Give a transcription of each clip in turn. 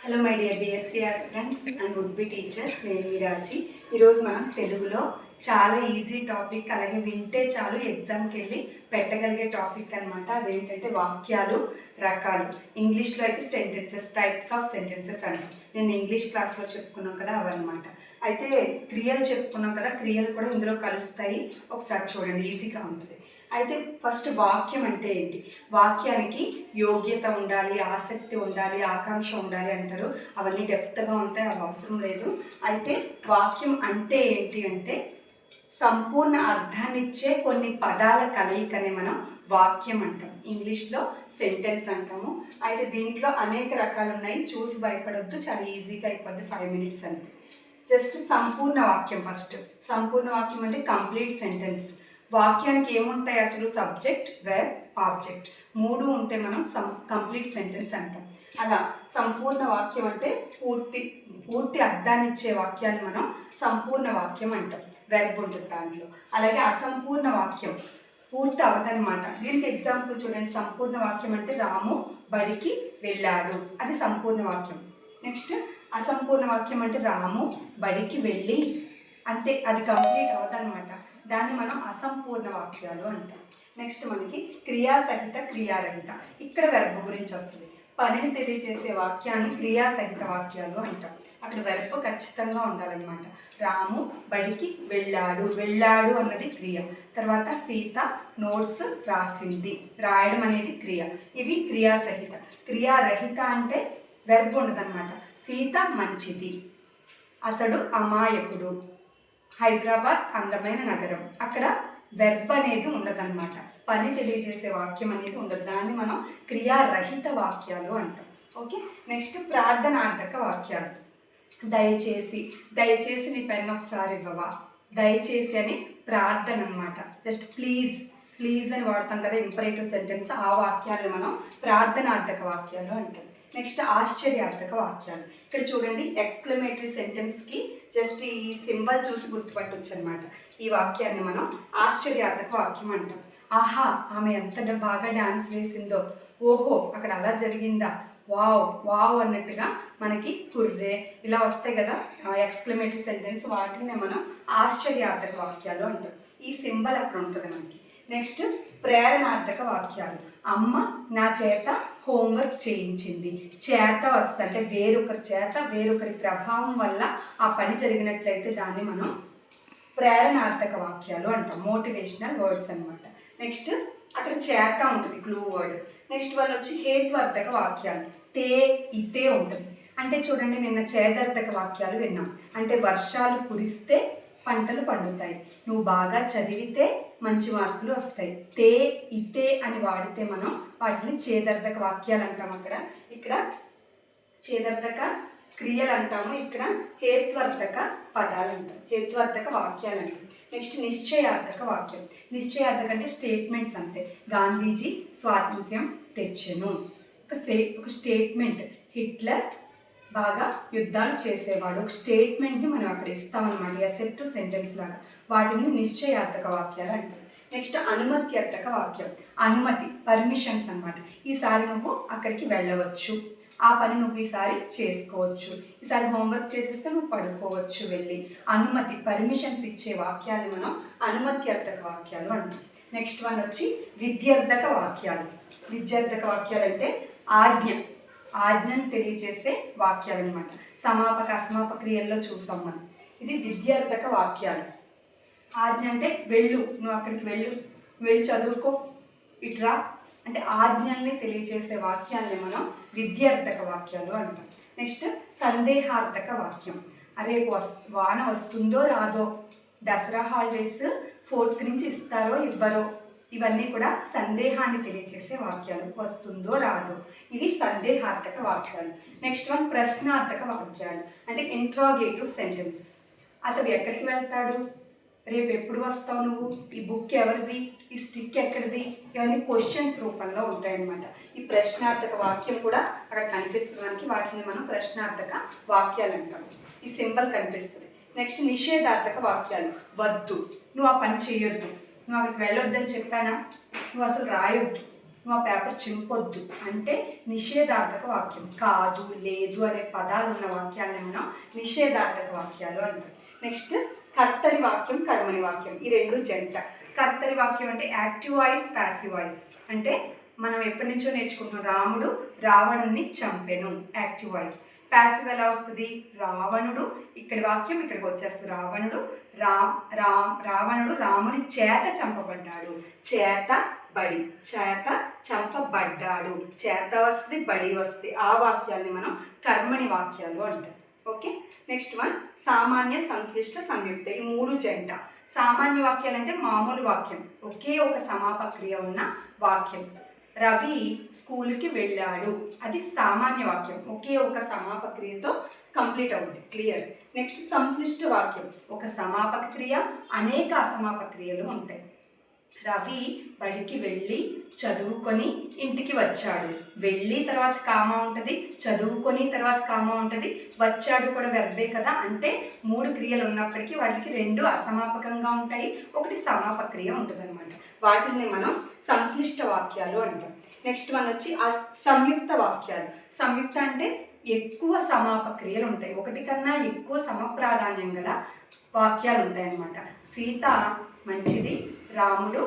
Hello my dear DSCR friends and would be teachers నేను మీరాజీ ఈరోజు మనం తెలుగులో చాలా ఈజీ టాపిక్ అలాగే వింటే చాలు ఎగ్జామ్కి వెళ్ళి పెట్టగలిగే టాపిక్ అనమాట అదేంటంటే వాక్యాలు రకాలు. ఇంగ్లీష్లో అయితే సెంటెన్సెస్ టైప్స్ ఆఫ్ సెంటెన్సెస్ అంటాం. నేను ఇంగ్లీష్ క్లాస్లో చెప్పుకున్నాం కదా అవన్నమాట. అయితే క్రియలు చెప్పుకున్నాం కదా క్రియలు కూడా ఇందులో కలుస్తాయి. ఒకసారి చూడండి ఈజీగా ఉంటుంది. అయితే ఫస్ట్ వాక్యం అంటే ఏంటి? వాక్యానికి యోగ్యత ఉండాలి ఆసక్తి ఉండాలి ఆకాంక్ష ఉండాలి అంటారు. అవన్నీ డెప్త్గా ఉంటాయి అవి అవసరం లేదు. అయితే వాక్యం అంటే ఏంటి అంటే సంపూర్ణ అర్థాన్నిచ్చే కొన్ని పదాల కలయికనే మనం వాక్యం అంటాం. ఇంగ్లీష్లో సెంటెన్స్ అంటాము. అయితే దీంట్లో అనేక రకాలు ఉన్నాయి. చూసి భయపడొద్దు చాలా ఈజీగా అయిపోద్ది ఫైవ్ మినిట్స్ అంతే. జస్ట్ సంపూర్ణ వాక్యం ఫస్ట్ సంపూర్ణ వాక్యం అంటే కంప్లీట్ సెంటెన్స్ వాక్యానికి ఏముంటాయి అసలు? సబ్జెక్ట్ వెబ్ ఆబ్జెక్ట్ మూడు ఉంటే మనం సం కంప్లీట్ సెంటెన్స్ అంటాం. అలా సంపూర్ణ వాక్యం అంటే పూర్తి పూర్తి అర్థాన్ని ఇచ్చే వాక్యాన్ని మనం సంపూర్ణ వాక్యం అంటాం. వెర్బ్ ఉంటుంది దాంట్లో. అలాగే అసంపూర్ణ వాక్యం పూర్తి అవదనమాట దీనికి ఎగ్జాంపుల్ చూడండి. సంపూర్ణ వాక్యం అంటే రాము బడికి వెళ్ళాడు. అది సంపూర్ణ వాక్యం. నెక్స్ట్ అసంపూర్ణ వాక్యం అంటే రాము బడికి వెళ్ళి అంతే అది కంప్లీట్ అవదనమాట దాన్ని మనం అసంపూర్ణ వాక్యాలు అంటాం. నెక్స్ట్ మనకి క్రియాసహిత క్రియారహిత. ఇక్కడ వెర్బ్ గురించి వస్తుంది. పనిని తెలియజేసే వాక్యాన్ని క్రియాసహిత వాక్యాలు అంటాం. అక్కడ వెర్బ్ ఖచ్చితంగా ఉండాలన్నమాట. రాము బడికి వెళ్ళాడు. వెళ్ళాడు అన్నది క్రియ. తర్వాత సీత నోట్స్ రాసింది. రాయడం అనేది క్రియ. ఇవి క్రియాసహిత. క్రియారహిత అంటే వెర్బ్ ఉండదన్నమాట. సీత మంచిది. అతడు అమాయకుడు. హైదరాబాద్ అందమైన నగరం. అక్కడ వెర్బ్ అనేది ఉండదన్నమాట. పని తెలియజేసే వాక్యం అనేది ఉండదు. దాన్ని మనం క్రియారహిత వాక్యాలు అంటాం. ఓకే నెక్స్ట్ ప్రార్థనార్థక వాక్యాలు. దయచేసి దయచేసి నీ పెన్ ఒకసారి ఇవ్వవా? దయచేసి అని ప్రార్థన అనమాట జస్ట్ ప్లీజ్ ప్లీజ్ అని వాడతాం కదా ఇంపరేటివ్ సెంటెన్స్ ఆ వాక్యాలను మనం ప్రార్థనార్థక వాక్యాలు అంటాం. నెక్స్ట్ ఆశ్చర్యార్థక వాక్యాలు. ఇక్కడ చూడండి ఎక్స్క్లమేటరీ సెంటెన్స్కి జస్ట్ ఈ సింబల్ చూసి గుర్తుపట్టొచ్చు అనమాట ఈ వాక్యాన్ని మనం ఆశ్చర్యార్థక వాక్యం అంటాం. ఆహా ఆమె ఎంత బాగా డాన్స్ వేసిందో. ఓహో అక్కడ అలా జరిగిందా? వావ్ వావ్ అన్నట్టుగా మనకి కుర్రే ఇలా వస్తాయి కదా ఎక్స్క్లమేటరీ సెంటెన్స్ వాటినే మనం ఆశ్చర్యార్థక వాక్యాలు అంటాం. ఈ సింబల్ అక్కడ ఉంటుంది మనకి. నెక్స్ట్ ప్రేరణార్థక వాక్యాలు. అమ్మ నా చేత హోంవర్క్ చేయించింది. చేత వస్తుంది అంటే వేరొకరి చేత వేరొకరి ప్రభావం వల్ల ఆ పని జరిగినట్లయితే దాన్ని మనం ప్రేరణార్థక వాక్యాలు అంటాం. మోటివేషనల్ వర్డ్స్ అనమాట నెక్స్ట్ అక్కడ చేత ఉంటుంది క్లూ వర్డ్ నెక్స్ట్ వాళ్ళు వచ్చి హేత్వార్థక వాక్యాలు. తే ఇతే ఉంటుంది. అంటే చూడండి నిన్న చేదార్థక వాక్యాలు విన్నాం. అంటే వర్షాలు కురిస్తే పంటలు పండుతాయి. నువ్వు బాగా చదివితే మంచి మార్కులు వస్తాయి. తే ఇతే అని వాడితే మనం వాటిని చేదర్ధక వాక్యాలు అంటాం అక్కడ. ఇక్కడ చేదర్ధక క్రియలు అంటాము. ఇక్కడ హేత్వర్ధక పదాలు అంటాం. హేత్వర్ధక వాక్యాలు అంటాం. నెక్స్ట్ నిశ్చయార్థక వాక్యం. నిశ్చయార్థక అంటే స్టేట్మెంట్స్ అంతే. గాంధీజీ స్వాతంత్ర్యం తెచ్చను. ఒక సే ఒక స్టేట్మెంట్. హిట్లర్ బాగా యుద్ధాలు చేసేవాడు. ఒక స్టేట్మెంట్ని మనం అక్కడ ఇస్తామన్నమాట. ఎసెట్ సెంటెన్స్ లాగా. వాటిని నిశ్చయార్థక వాక్యాలు అంటారు. నెక్స్ట్ అనుమత్యర్థక వాక్యం. అనుమతి పర్మిషన్స్ అన్నమాట. ఈసారి నువ్వు అక్కడికి వెళ్ళవచ్చు. ఆ పని నువ్వు ఈసారి చేసుకోవచ్చు. ఈసారి హోంవర్క్ చేసేస్తే నువ్వు పడుకోవచ్చు వెళ్ళి. అనుమతి పర్మిషన్స్ ఇచ్చే వాక్యాలు మనం అనుమత్యర్థక వాక్యాలు అంటాం. నెక్స్ట్ వన్ వచ్చి విద్యార్థక వాక్యాలు. విద్యార్థక వాక్యాలు అంటే ఆజ్ఞ. ఆజ్ఞను తెలియజేసే వాక్యాలు అనమాట సమాపక అసమాపక క్రియల్లో చూసాం మనం. ఇది విద్యార్థక వాక్యాలు. ఆజ్ఞ అంటే వెళ్ళు నువ్వు అక్కడికి వెళ్ళు వెళ్ళి చదువుకో ఇట్రా అంటే ఆజ్ఞల్ని తెలియజేసే వాక్యాలని మనం విద్యార్థక వాక్యాలు అంటాం. నెక్స్ట్ సందేహార్థక వాక్యం. అరే వస్ వాన వస్తుందో రాదో దసరా హాలిడేస్ ఫోర్త్ నుంచి ఇస్తారో ఇవ్వరో. ఇవన్నీ కూడా సందేహాన్ని తెలియజేసే వాక్యాలు. వస్తుందో రాదో. ఇవి సందేహార్థక వాక్యాలు. నెక్స్ట్ వన్ ప్రశ్నార్థక వాక్యాలు. అంటే ఇంట్రాగేటివ్ సెంటెన్స్ అతడు ఎక్కడికి వెళ్తాడు? రేపు ఎప్పుడు వస్తావు నువ్వు? ఈ బుక్ ఎవరిది? ఈ స్టిక్ ఎక్కడిది? ఇవన్నీ క్వశ్చన్స్ రూపంలో ఉంటాయన్నమాట. ఈ ప్రశ్నార్థక వాక్యం కూడా అక్కడ కనిపిస్తున్నదానికి వాటిని మనం ప్రశ్నార్థక వాక్యాలు అంటాం. ఈ సింబల్ కనిపిస్తుంది. నెక్స్ట్ నిషేధార్థక వాక్యాలు. వద్దు. నువ్వు ఆ పని చేయొద్దు. నువ్వు అక్కడికి వెళ్ళొద్దని చెప్పానా? నువ్వు అసలు రాయొద్దు. నువ్వు ఆ పేపర్ చింపొద్దు. అంటే నిషేధార్థక వాక్యం. కాదు లేదు అనే పదాలు ఉన్న వాక్యాన్ని మనం నిషేధార్థక వాక్యాలు అంటాం. నెక్స్ట్ కర్తరి వాక్యం కర్మని వాక్యం. ఈ రెండు జంట. కర్తరి వాక్యం అంటే యాక్టివ్ వాయిస్ ప్యాసివ్ వాయిస్. అంటే మనం ఎప్పటి నుంచో నేర్చుకుంటున్నాం రాముడు రావణుని చంపెను. Active voice. ప్యాసివ్ ఎలా వస్తుంది. రావణుడు ఇక్కడ వాక్యం ఇక్కడికి వచ్చేస్తుంది. రావణుడు రా రా రావణుడు రాముని చేత చంపబడ్డాడు. చేత బడి చేత చంపబడ్డాడు. చేత వస్తుంది బడి వస్తుంది. ఆ వాక్యాన్ని మనం కర్మని వాక్యాలు అంటాం. ఓకే? నెక్స్ట్ వన్ సామాన్య సంశ్లిష్ట సంయుక్త. ఈ మూడు జంట. సామాన్య వాక్యాలు అంటే మామూలు వాక్యం. ఒకే ఒక సమాపక్రియ ఉన్న వాక్యం. రవి స్కూల్కి వెళ్ళాడు. అది సామాన్య వాక్యం. ఒకే ఒక సమాపక్రియతో కంప్లీట్ అవుతుంది క్లియర్. నెక్స్ట్ సంశ్లిష్ట వాక్యం. ఒక సమాపక క్రియ అనేక అసమాపక క్రియలు ఉంటాయి. రవి బడికి వెళ్ళి చదువుకొని ఇంటికి వచ్చాడు. వెళ్ళి తర్వాత కామా ఉంటుంది చదువుకొని తర్వాత కామా ఉంటుంది. వచ్చాడు కూడా వెర్బే కదా? అంటే మూడు క్రియలు ఉన్నప్పటికీ వాటికి రెండు అసమాపకంగా ఉంటాయి ఒకటి సమాపక క్రియ ఉంటుంది అనమాట వాటిని మనం సంశ్లిష్ట వాక్యాలు అంటాం. నెక్స్ట్ వన్ వచ్చి సంయుక్త వాక్యాలు. సంయుక్త అంటే ఎక్కువ సమాపక క్రియలు ఉంటాయి ఒకటి కన్నా ఎక్కువ సమప్రాధాన్యం గల వాక్యాలు ఉంటాయి అన్నమాట సీత మంచిది రాముడు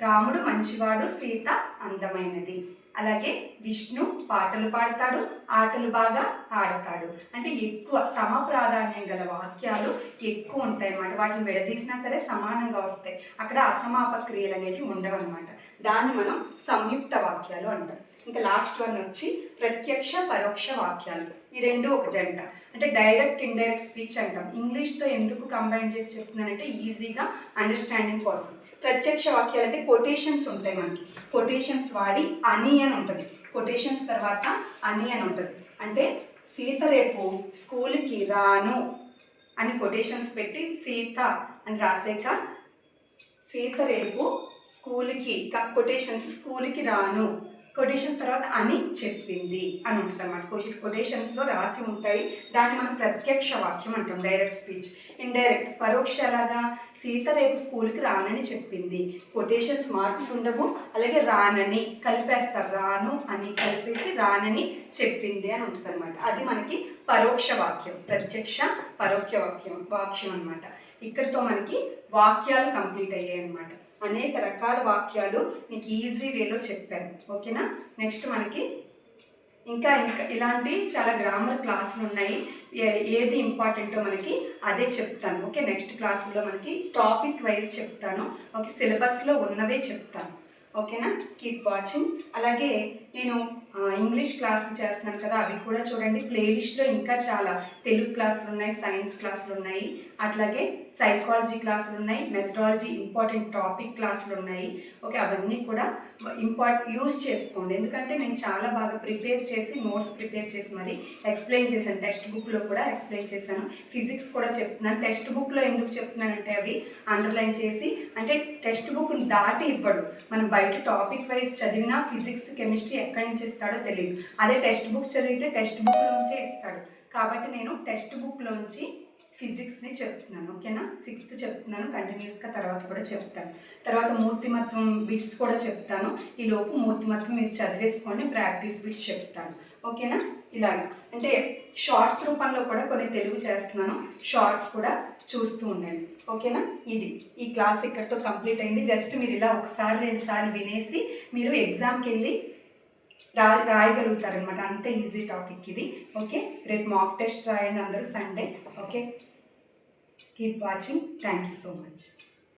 రాముడు మంచివాడు సీత అందమైనది. అలాగే విష్ణు పాటలు పాడతాడు ఆటలు బాగా ఆడతాడు అంటే ఎక్కువ సమ ప్రాధాన్యం గల వాక్యాలు ఎక్కువ ఉంటాయి అన్నమాట వాటిని విడదీసినా సరే సమానంగా వస్తాయి. అక్కడ అసమాప క్రియలు అనేవి ఉండవు అనమాట దాన్ని మనం సంయుక్త వాక్యాలు అంటాం. ఇంకా లాస్ట్ వన్ వచ్చి ప్రత్యక్ష పరోక్ష వాక్యాలు. ఈ రెండు ఒక జంట. అంటే డైరెక్ట్ ఇండైరెక్ట్ స్పీచ్ అంటాం. ఇంగ్లీష్తో ఎందుకు కంబైన్ చేసి చెప్తున్నానంటే ఈజీగా అండర్స్టాండింగ్ కోసం. ప్రత్యక్ష వాక్యాలు అంటే కొటేషన్స్ ఉంటాయి మనకి. కొటేషన్స్ వాడి అని అని ఉంటుంది. కొటేషన్స్ తర్వాత అని అని ఉంటుంది. అంటే సీత రేపు స్కూల్కి రాను అని కొటేషన్స్ పెట్టి సీత అని రాసాక సీత రేపు స్కూల్కి కొటేషన్స్ స్కూల్కి రాను కొటేషన్స్ తర్వాత అని చెప్పింది అని ఉంటుంది అనమాట కొటేషన్స్లో రాసి ఉంటాయి. దాన్ని మనం ప్రత్యక్ష వాక్యం అంటాం డైరెక్ట్ స్పీచ్ ఇండైరెక్ట్ పరోక్ష ఎలాగా సీత రేపు స్కూల్కి రానని చెప్పింది. కొటేషన్స్ మార్క్స్ ఉండవు అలాగే రానని కలిపేస్తారు రాను అని కలిపేసి రానని చెప్పింది అని ఉంటుంది అనమాట అది మనకి పరోక్ష వాక్యం ప్రత్యక్ష పరోక్ష వాక్యం వాక్యం అనమాట ఇక్కడితో మనకి వాక్యాలు కంప్లీట్ అయ్యాయి అనమాట అనేక రకాల వాక్యాలు మీకు ఈజీ వేలో చెప్పాను. ఓకేనా? నెక్స్ట్ మనకి ఇంకా ఇంకా ఇలాంటి చాలా గ్రామర్ క్లాసులు ఉన్నాయి. ఏ- ఏది ఇంపార్టెంటో మనకి అదే చెప్తాను. ఓకే? నెక్స్ట్ క్లాసులో మనకి టాపిక్ వైజ్ చెప్తాను. ఓకే? సిలబస్లో ఉన్నవే చెప్తాను. ఓకేనా? Keep watching. అలాగే నేను ఇంగ్లీష్ క్లాసులు చేస్తున్నాను కదా అవి కూడా చూడండి. ప్లేలిస్ట్లో ఇంకా చాలా తెలుగు క్లాసులు ఉన్నాయి సైన్స్ క్లాసులు ఉన్నాయి అట్లాగే సైకాలజీ క్లాసులు ఉన్నాయి మెథడాలజీ ఇంపార్టెంట్ టాపిక్ క్లాసులు ఉన్నాయి. ఓకే అవన్నీ కూడా ఇంపార్ట్ యూస్ చేసుకోండి. ఎందుకంటే నేను చాలా బాగా ప్రిపేర్ చేసి నోట్స్ ప్రిపేర్ చేసి మరి ఎక్స్ప్లెయిన్ చేశాను. టెక్స్ట్ బుక్లో కూడా ఎక్స్ప్లెయిన్ చేశాను. ఫిజిక్స్ కూడా చెప్తున్నాను. టెక్స్ట్ బుక్లో ఎందుకు చెప్తున్నానంటే అవి అండర్లైన్ చేసి అంటే టెక్స్ట్ బుక్ని దాటి ఇవ్వడు. మనం బయట టాపిక్ వైజ్ చదివినా ఫిజిక్స్ కెమిస్ట్రీ ఎక్కడి నుంచి ఇస్తాడో తెలియదు అదే టెక్స్ట్ బుక్ చదివితే టెక్స్ట్ బుక్లోంచే ఇస్తాడు. కాబట్టి నేను టెక్స్ట్ బుక్లోంచి ఫిజిక్స్ని చెప్తున్నాను ఓకేనా? సిక్స్త్ చెప్తున్నాను కంటిన్యూస్గా తర్వాత కూడా చెప్తాను. తర్వాత మూర్తిమత్వం బిట్స్ కూడా చెప్తాను. ఈ లోపు మూర్తిమత్వం మీరు చదివేసుకోండి ప్రాక్టీస్ బిట్స్ చెప్తాను. ఓకేనా? ఇలాగ. అంటే షార్ట్స్ రూపంలో కూడా కొన్ని తెలుగు చేస్తున్నాను. షార్ట్స్ కూడా చూస్తూ ఉండండి. ఓకేనా? ఇది. ఈ క్లాస్ ఇక్కడితో కంప్లీట్ అయింది. జస్ట్ మీరు ఇలా ఒకసారి రెండుసార్లు వినేసి మీరు ఎగ్జామ్కి వెళ్ళి రా రాయగలుగుతారనమాట అంత ఈజీ టాపిక్ ఇది. ఓకే రేపు మాక్ టెస్ట్ రాయండి అందరూ Sunday okay keep watching thank you so much